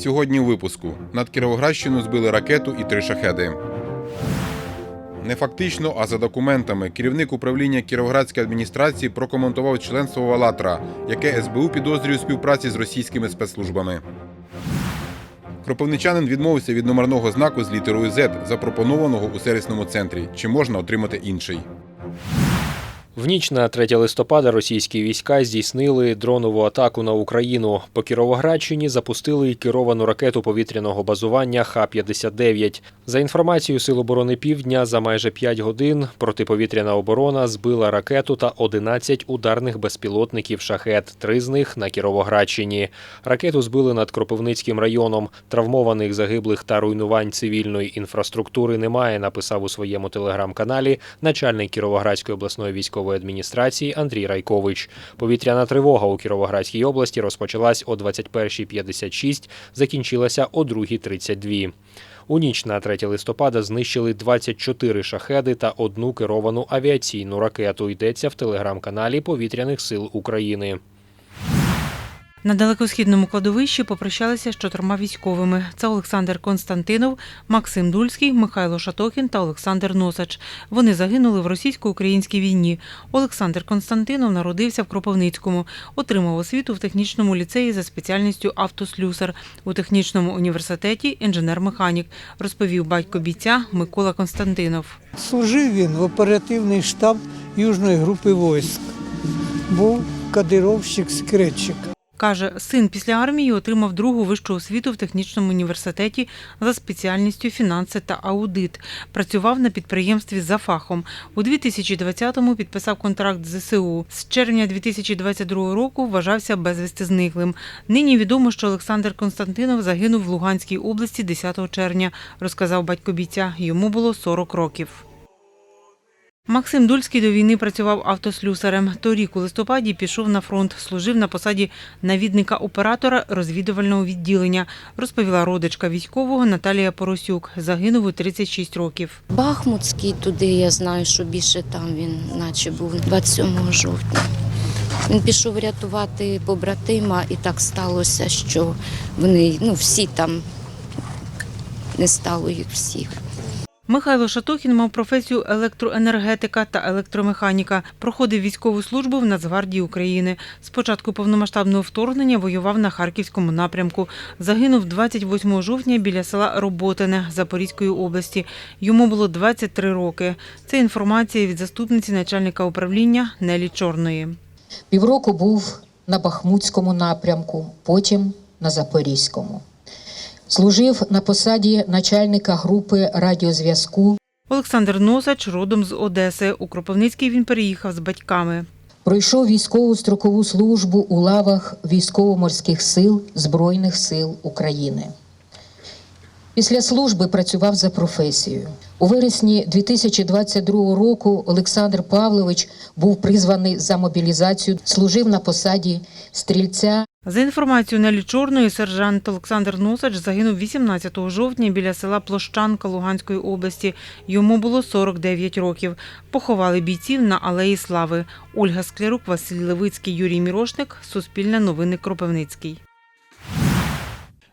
Сьогодні у випуску над Кіровоградщину збили ракету і три шахеди. Не фактично, а за документами керівник управління Кіровоградської адміністрації прокоментував членство в «АЛЛАТРА», яке СБУ підозрює у співпраці з російськими спецслужбами. Кропивничанин відмовився від номерного знаку з літерою Z, запропонованого у сервісному центрі. Чи можна отримати інший? В ніч на 3 листопада російські війська здійснили дронову атаку на Україну. По Кіровоградщині запустили керовану ракету повітряного базування Х-59. За інформацією Сил оборони Півдня, за майже 5 годин протиповітряна оборона збила ракету та 11 ударних безпілотників «Шахет», три з них на Кіровоградщині. Ракету збили над Кропивницьким районом. Травмованих, загиблих та руйнувань цивільної інфраструктури немає, написав у своєму телеграм-каналі начальник Кіровоградської обласної військової адміністрації Андрій Райкович. Повітряна тривога у Кіровоградській області розпочалась о 21.56, закінчилася о 2.32. У ніч на 3 листопада знищили 24 шахеди та одну керовану авіаційну ракету. Йдеться в телеграм-каналі Повітряних сил України. На далекосхідному кладовищі попрощалися з чотирма військовими. Це Олександр Константинов, Максим Дульський, Михайло Шатохін та Олександр Носач. Вони загинули в російсько-українській війні. Олександр Константинов народився в Кропивницькому, отримав освіту в технічному ліцеї за спеціальністю автослюсар у технічному університеті інженер-механік, розповів батько бійця Микола Константинов. Служив він в оперативний штаб Южної групи військ. Був кадировщик-скретчик. Каже, син після армії отримав другу вищу освіту в технічному університеті за спеціальністю фінанси та аудит. Працював на підприємстві за фахом. У 2020-му підписав контракт з ЗСУ. З червня 2022 року вважався безвісти зниклим. Нині відомо, що Олександр Константинов загинув в Луганській області 10 червня, розказав батько бійця. Йому було 40 років. Максим Дульський до війни працював автослюсарем. Торік у листопаді пішов на фронт, служив на посаді навідника оператора розвідувального відділення, розповіла родичка військового Наталія Поросюк. Загинув у 36 років. Бахмутський туди, я знаю, що більше там він наче був 27 жовтня. Він пішов рятувати побратима, і так сталося, що вони ну, всі там не стало їх всіх. Михайло Шатохін мав професію електроенергетика та електромеханіка. Проходив військову службу в Нацгвардії України. З початку повномасштабного вторгнення воював на Харківському напрямку. Загинув 28 жовтня біля села Роботине Запорізької області. Йому було 23 роки. Це інформація від заступниці начальника управління Нелі Чорної. Півроку був на Бахмутському напрямку, потім на Запорізькому. Служив на посаді начальника групи радіозв'язку. Олександр Носач родом з Одеси. У Кропивницький він переїхав з батьками. Пройшов військову строкову службу у лавах військово-морських сил Збройних сил України. Після служби працював за професією. У вересні 2022 року Олександр Павлович був призваний за мобілізацію, служив на посаді стрільця За інформацією Нелі Чорної, сержант Олександр Носач загинув 18 жовтня біля села Площанка Луганської області. Йому було 49 років. Поховали бійців на Алеї Слави. Ольга Склярук, Василь Левицький, Юрій Мірошник. Суспільне новини Кропивницький.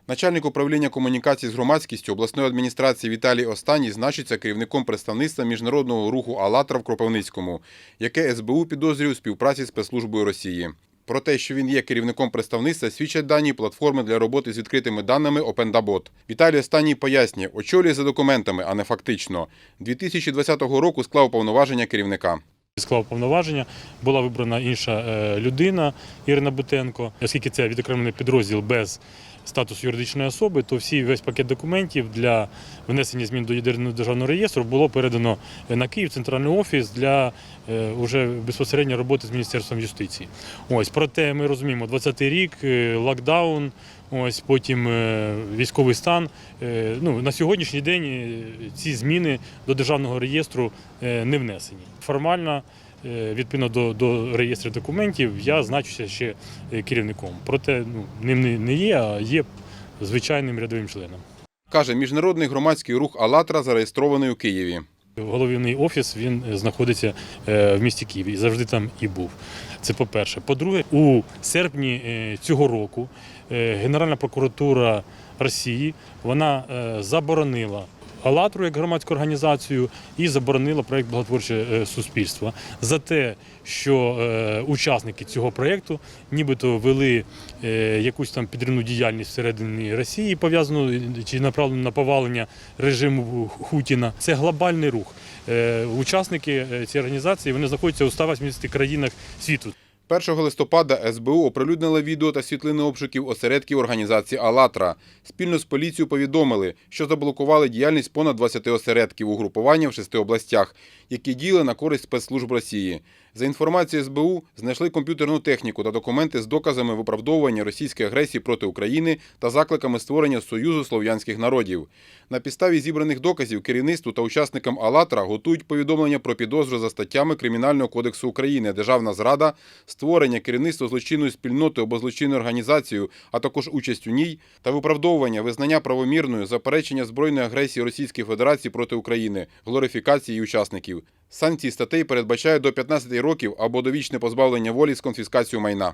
Начальник управління комунікацій з громадськістю обласної адміністрації Віталій Останній значиться керівником представництва міжнародного руху «АЛЛАТРА» в Кропивницькому, яке СБУ підозрює у співпраці з спецслужбою Росії. Про те, що він є керівником представництва, свідчать дані платформи для роботи з відкритими даними OpenDabot. Віталій Останній пояснює, очолює за документами, а не фактично. 2020 року склав повноваження керівника. Склав повноваження, була вибрана інша е, людина Ірина Бутенко. Оскільки це відокремлений підрозділ без статусу юридичної особи, то всі весь пакет документів для внесення змін до єдиного державного реєстру було передано на Київ центральний офіс для е, уже безпосередньо роботи з міністерством юстиції. Ось проте ми розуміємо, 20-й рік е, локдаун. Ось потім е, військовий стан. Е, Ну на сьогоднішній день е, ці зміни до державного реєстру е, не внесені. Формально, е, відповідно до, до реєстру документів, я значуся ще е, керівником. Проте ну, ним не- не є, а є звичайним рядовим членом. Каже, міжнародний громадський рух «АЛЛАТРА» зареєстрований у Києві. Головний офіс він знаходиться е, в місті Києві і завжди там і був. Це по-перше. По-друге, у серпні е, цього року е, Генеральна прокуратура Росії вона е, заборонила. «АЛЛАТРУ» як громадську організацію і заборонила проєкт Благотворче е, суспільство за те, що е, учасники цього проєкту нібито вели е, якусь там підривну діяльність всередині Росії, пов'язану чи направлену на повалення режиму Хутіна. Це глобальний рух. Учасники цієї організації вони знаходяться у 180 країнах світу. 1 листопада СБУ оприлюднила відео та світлини обшуків осередків організації «АЛЛАТРА». Спільно з поліцією повідомили, що заблокували діяльність понад 20 осередків угрупування в шести областях, які діяли на користь спецслужб Росії. За інформацією СБУ, знайшли комп'ютерну техніку та документи з доказами виправдовування російської агресії проти України та закликами створення Союзу слов'янських народів. На підставі зібраних доказів керівництву та учасникам «АЛЛАТРА» готують повідомлення про підозру за статтями Кримінального кодексу України «Державна зрада», створення керівництва злочинної спільноти або злочинною організацією, а також участь у ній, та виправдовування визнання правомірною заперечення збройної агресії Російської Федерації проти України, глорифікації її учасників. Санкції статей передбачають до 15 років або довічне позбавлення волі з конфіскацією майна.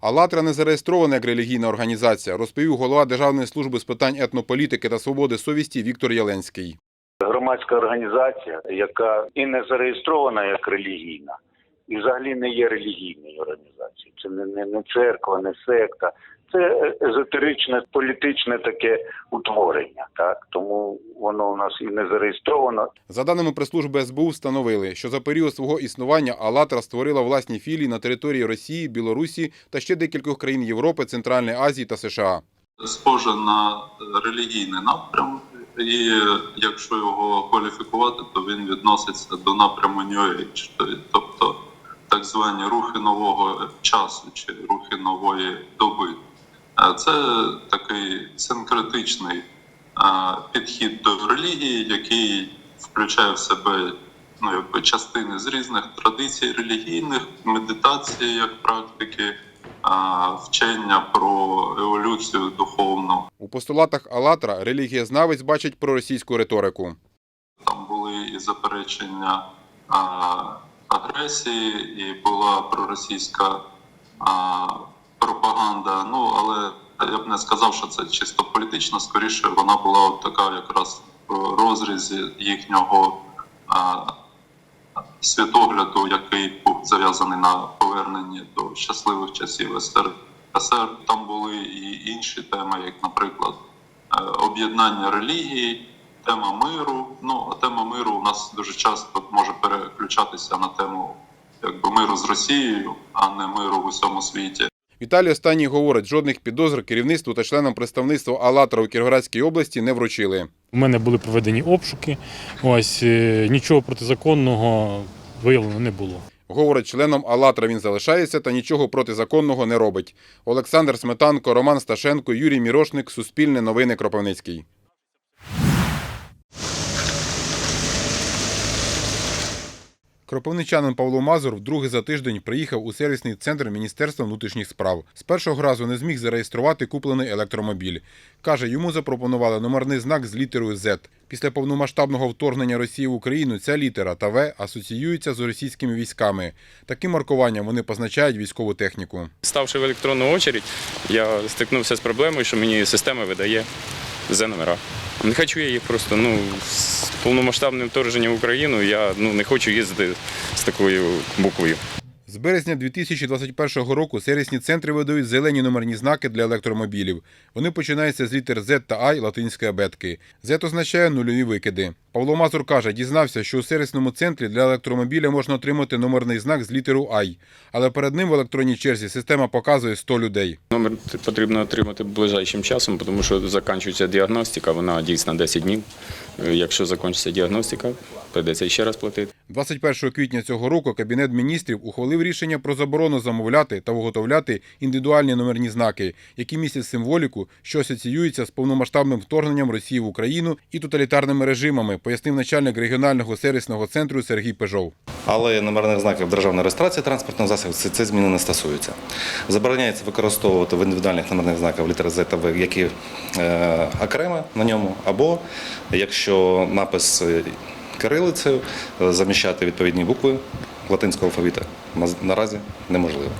«АЛЛАТРА» не зареєстрована як релігійна організація, розповів голова Державної служби з питань етнополітики та свободи совісті Віктор Яленський. громадська організація, яка і не зареєстрована як релігійна, і взагалі не є релігійною організацією. Це не, не, не церква, не секта. Це езотеричне політичне таке утворення. Так тому воно у нас і не зареєстровано, За даними прес-служби СБУ, встановили, що за період свого існування «АЛЛАТРА» створила власні філії на території Росії, Білорусі та ще декількох країн Європи, Центральної Азії та США. схоже на релігійний напрям, і якщо його кваліфікувати, то він відноситься до напряму New Age, тобто так звані рухи нового часу чи рухи нової доби. Е, Це такий синкретичний е, підхід до релігії, який включає в себе ну, якби частини з різних традицій релігійних, медитації як практики, вчення про еволюцію духовну. У постулатах «АЛЛАТРА» релігієзнавець бачить проросійську риторику. Там були і заперечення а, агресії, і була проросійська а, пропаганда. Ну але я б не сказав, що це чисто політично. Скоріше вона була от така якраз в розрізі їхнього а, світогляду, який був зав'язаний на поверненні до щасливих часів СРСР. Там були і інші теми, як, наприклад, е, об'єднання релігії, тема миру. Ну, а тема миру у нас дуже часто може переключатися на тему якби миру з Росією, а не миру в усьому світі. Віталій Останній говорить, жодних підозр керівництву та членам представництва «АЛЛАТРА» у Кіровоградській області не вручили. У мене були проведені обшуки. Ось е, нічого протизаконного виявлено не було. Говорить, членом «АЛЛАТРА» він залишається та нічого протизаконного не робить. Олександр Сметанко, Роман Сташенко, Юрій Мірошник, Суспільне новини Кропивницький. Кропивничанин Павло Мазур вдруге за тиждень приїхав у сервісний центр Міністерства внутрішніх справ. З першого разу не зміг зареєструвати куплений електромобіль. Каже, йому запропонували номерний знак з літерою Z. Після повномасштабного вторгнення Росії в Україну ця літера та В асоціюються з російськими військами. Таким маркуванням вони позначають військову техніку. Ставши в електронну очередь, я стикнувся з проблемою, що мені система видає з номера. Не хочу я їх просто ну, з повномасштабним вторженням в Україну я ну, не хочу їздити з такою буквою. З березня 2021 року сервісні центри видають зелені номерні знаки для електромобілів. Вони починаються з літер Z та I латинської абетки. Z означає нульові викиди. Павло Мазур каже, дізнався, що у сервісному центрі для електромобіля можна отримати номерний знак з літеру I, але перед ним в електронній черзі система показує 100 людей. Номер потрібно отримати ближайшим часом, тому що закінчується діагностика, вона дійсно 10 днів. Якщо закінчиться діагностика, прийдеться ще раз платити. 21 квітня цього року Кабінет міністрів ухвалив рішення про заборону замовляти та виготовляти індивідуальні номерні знаки, які містять символіку, що асоціюється з повномасштабним вторгненням Росії в Україну і тоталітарними режимами, пояснив начальник регіонального сервісного центру Сергій Пежов. Але номерних знаків державної реєстрації транспортних засобів це, це зміни не стосуються. Забороняється використовувати в індивідуальних номерних знаках літери Z та В, які е, окремо на ньому, або якщо напис е, кирилицею, е, заміщати відповідні букви латинського алфавіта наразі неможливо.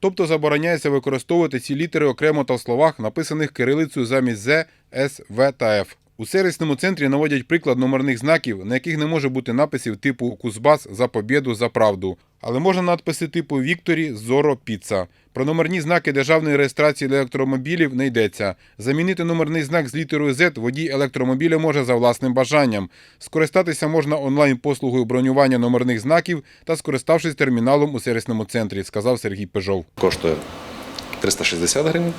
Тобто забороняється використовувати ці літери окремо та в словах, написаних кирилицею замість З, С, В та Ф. У сервісному центрі наводять приклад номерних знаків, на яких не може бути написів типу Кузбас за побєду за правду, але можна надписи типу Вікторі, Зоро, Піца. Про номерні знаки державної реєстрації електромобілів не йдеться. Замінити номерний знак з літерою Z водій електромобіля може за власним бажанням. Скористатися можна онлайн-послугою бронювання номерних знаків та скориставшись терміналом у сервісному центрі, сказав Сергій Пежов. Коштує 360 гривень,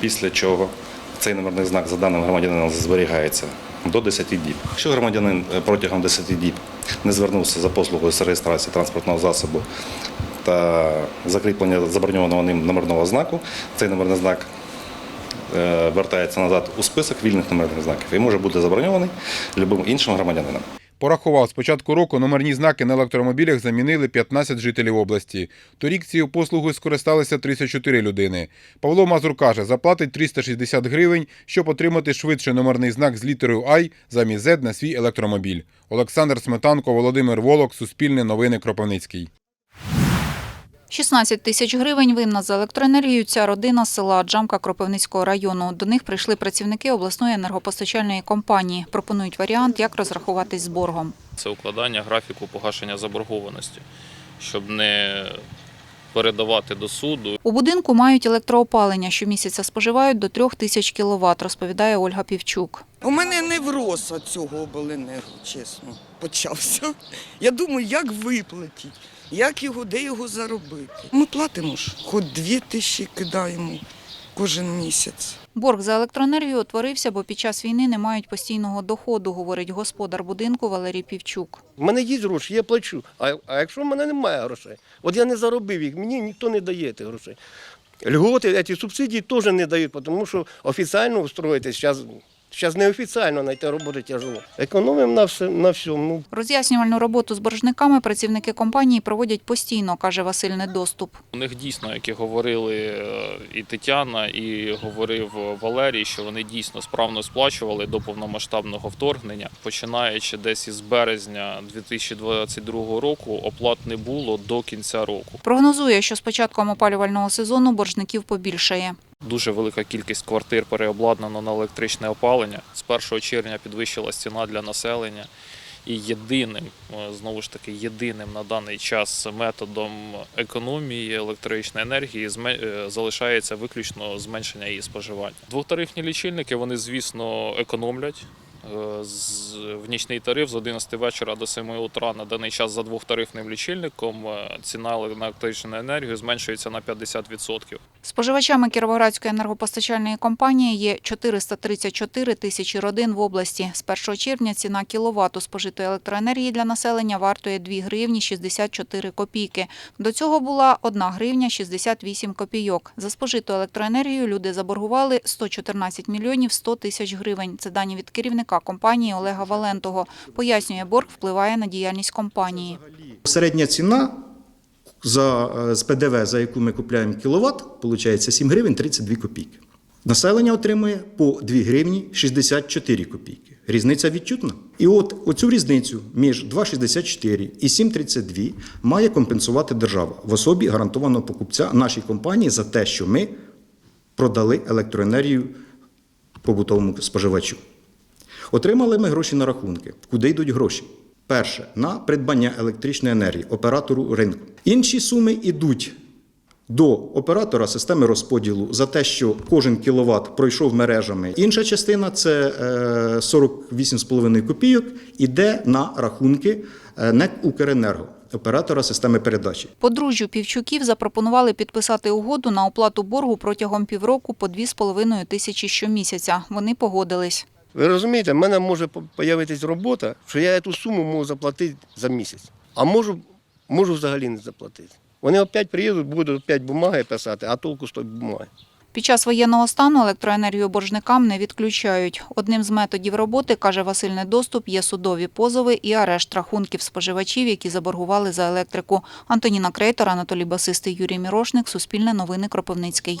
після чого цей номерний знак за даним громадянином зберігається до 10 діб. Якщо громадянин е, протягом 10 діб не звернувся за послугою з реєстрації транспортного засобу та закріплення заброньованого ним номерного знаку, цей номерний знак е, вертається назад у список вільних номерних знаків і може бути заброньований любим іншим громадянином. Порахував, з початку року номерні знаки на електромобілях замінили 15 жителів області. Торік цією послугою скористалися 34 людини. Павло Мазур каже, заплатить 360 гривень, щоб отримати швидше номерний знак з літерою «Ай» замість «З» на свій електромобіль. Олександр Сметанко, Володимир Волок, Суспільне новини Кропивницький. 16 тисяч гривень винна за електроенергію ця родина села Джамка Кропивницького району. До них прийшли працівники обласної енергопостачальної компанії. Пропонують варіант, як розрахуватись з боргом. Це укладання графіку погашення заборгованості, щоб не передавати до суду. У будинку мають електроопалення. Щомісяця споживають до трьох тисяч кіловат, розповідає Ольга Півчук. У мене невроз від цього обленерго, чесно, почався. Я думаю, як виплатити, як його, де його заробити. Ми платимо ж, хоч дві тисячі кидаємо кожен місяць. Борг за електроенергію утворився, бо під час війни не мають постійного доходу, говорить господар будинку Валерій Півчук. У мене є гроші, я плачу. А, а якщо в мене немає грошей, от я не заробив їх, мені ніхто не дає тих грошей. Льготи, ці субсидії теж не дають, тому що офіційно устроїтися зараз. Зараз неофіційно знайти роботу тяжело. Економимо на, все, на всьому. Ну, Роз'яснювальну роботу з боржниками працівники компанії проводять постійно, каже Василь Недоступ. У них дійсно, як і говорили е, і Тетяна, і говорив Валерій, що вони дійсно справно сплачували до повномасштабного вторгнення. Починаючи десь із березня 2022 року, оплат не було до кінця року. Прогнозує, що з початком опалювального сезону боржників побільшає. Дуже велика кількість квартир переобладнано на електричне опалення. З 1 червня підвищилась ціна для населення. І єдиним, е, знову ж таки, єдиним на даний час методом економії електричної енергії е, залишається виключно зменшення її споживання. Двотарифні лічильники вони, звісно, економлять. Е, В нічний тариф з 11 вечора до 7 утра на даний час за двохтарифним лічильником е, ціна на електричну енергію зменшується на 50%. Споживачами Кіровоградської енергопостачальної компанії є 434 тисячі родин в області. З 1 червня ціна кіловату спожитої електроенергії для населення вартує 2 гривні 64 копійки. До цього була 1 гривня 68 копійок. За спожиту електроенергію люди заборгували 114 мільйонів 100 тисяч гривень. Це дані від керівника компанії Олега Валентого. Пояснює, борг впливає на діяльність компанії. Середня ціна за, е, з ПДВ, за яку ми купуємо кіловат, виходить 7 гривень 32 копійки. Населення отримує по 2 гривні 64 копійки. Різниця відчутна. І от оцю різницю між 2,64 і 7,32 має компенсувати держава в особі гарантованого покупця нашій компанії за те, що ми продали електроенергію побутовому споживачу. Отримали ми гроші на рахунки. Куди йдуть гроші? Перше на придбання електричної енергії оператору ринку. Інші суми йдуть до оператора системи розподілу за те, що кожен кіловат пройшов мережами. Інша частина це е, 48,5 копійок, іде на рахунки е, НЕК Укренерго, оператора системи передачі. Подружжю Півчуків запропонували підписати угоду на оплату боргу протягом півроку по 2,5 тисячі щомісяця. Вони погодились. Ви розумієте, в мене може з'явитися робота, що я цю суму можу заплатити за місяць. А можу, можу взагалі не заплатити. Вони опять приїдуть, будуть опять бумаги писати, а толку з тої бумаги. Під час воєнного стану електроенергію боржникам не відключають. Одним з методів роботи, каже Василь Недоступ, є судові позови і арешт рахунків споживачів, які заборгували за електрику. Антоніна Крейтор, Анатолій Басистий, Юрій Мірошник, Суспільне новини Кропивницький.